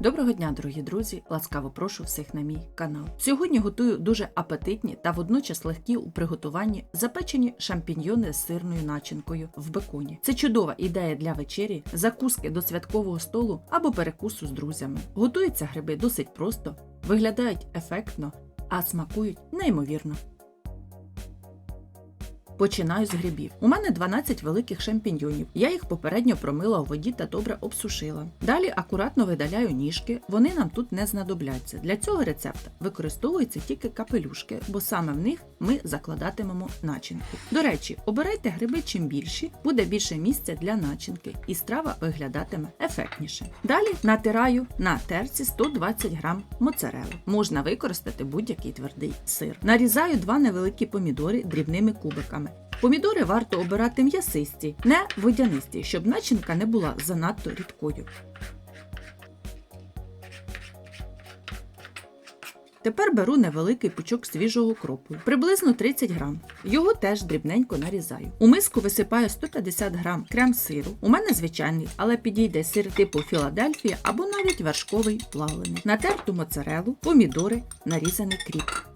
Доброго дня, дорогі друзі! Ласкаво прошу всіх на мій канал. Сьогодні готую дуже апетитні та водночас легкі у приготуванні запечені шампіньйони з сирною начинкою в беконі. Це чудова ідея для вечері, закуски до святкового столу або перекусу з друзями. Готуються гриби досить просто, виглядають ефектно, а смакують неймовірно. Починаю з грибів. У мене 12 великих шампіньйонів. Я їх попередньо промила у воді та добре обсушила. Далі акуратно видаляю ніжки, вони нам тут не знадобляться. Для цього рецепта використовуються тільки капелюшки, бо саме в них ми закладатимемо начинку. До речі, обирайте гриби чим більші, буде більше місця для начинки, і страва виглядатиме ефектніше. Далі натираю на терці 120 грам моцарели. Можна використати будь-який твердий сир. Нарізаю два невеликі помідори дрібними кубиками. Помідори варто обирати м'ясисті, не водянисті, щоб начинка не була занадто рідкою. Тепер беру невеликий пучок свіжого кропу, приблизно 30 грам. Його теж дрібненько нарізаю. У миску висипаю 150 грам крем сиру. У мене звичайний, але підійде сир типу Філадельфія або навіть вершковий плавлений. Натерту моцарелу, помідори, нарізаний кріп.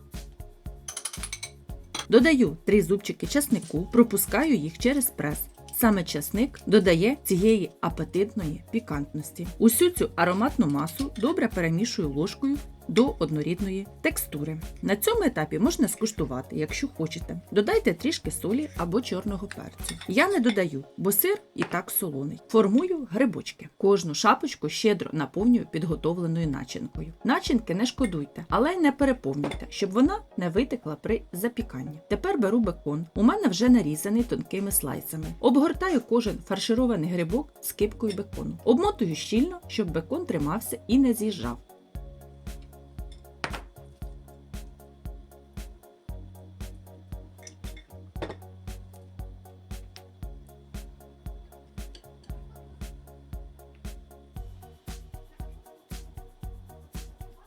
Додаю 3 зубчики часнику, пропускаю їх через прес. Саме часник додає цієї апетитної пікантності. Усю цю ароматну масу добре перемішую ложкою до однорідної текстури. На цьому етапі можна скуштувати, якщо хочете. Додайте трішки солі або чорного перцю. Я не додаю, бо сир і так солоний. Формую грибочки. Кожну шапочку щедро наповнюю підготовленою начинкою. Начинки не шкодуйте, але не переповнюйте, щоб вона не витекла при запіканні. Тепер беру бекон. У мене вже нарізаний тонкими слайсами. Обгортаю кожен фарширований грибок з кипкою бекону. Обмотую щільно, щоб бекон тримався і не з'їжджав.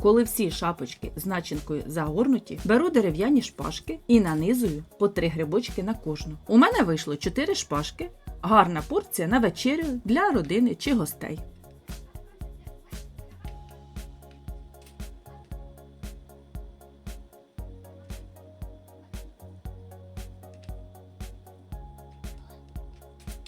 Коли всі шапочки з начинкою загорнуті, беру дерев'яні шпажки і нанизую по три грибочки на кожну. У мене вийшло 4 шпажки, гарна порція на вечерю для родини чи гостей.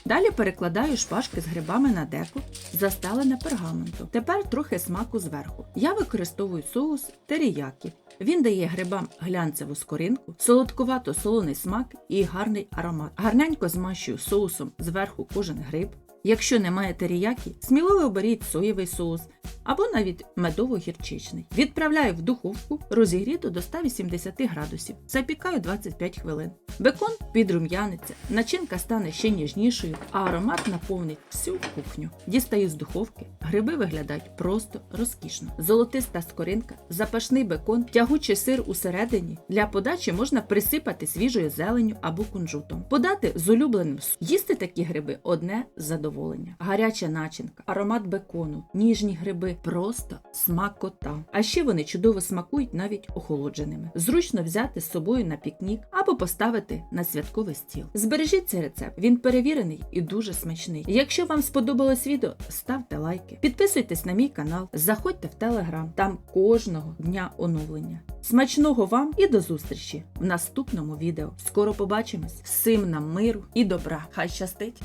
Далі перекладаю шпажки з грибами на деко, застелене пергаментом. Тепер трохи смаку зверху. Я використовую соус теріякі. Він дає грибам глянцеву скоринку, солодкувато солоний смак і гарний аромат. Гарненько змащую соусом зверху кожен гриб. Якщо немає теріякі, сміливо оберіть соєвий соус або навіть медово-гірчичний. Відправляю в духовку розігріту до 180 градусів. Запікаю 25 хвилин. Бекон підрум'яниться, начинка стане ще ніжнішою, а аромат наповнить всю кухню. Дістаю з духовки, гриби виглядають просто розкішно. Золотиста скоринка, запашний бекон, тягучий сир усередині. Для подачі можна присипати свіжою зеленню або кунжутом. Подати з улюбленим їсти такі гриби одне задоволення. Гаряча начинка, аромат бекону, ніжні гриби просто смакота. А ще вони чудово смакують навіть охолодженими. Зручно взяти з собою на пікнік або поставити на святковий стіл. Збережіть цей рецепт, він перевірений і дуже смачний. Якщо вам сподобалось відео, ставте лайки, підписуйтесь на мій канал, заходьте в телеграм, там кожного дня оновлення. Смачного вам і до зустрічі в наступному відео. Скоро побачимось. Всім нам миру і добра. Хай щастить!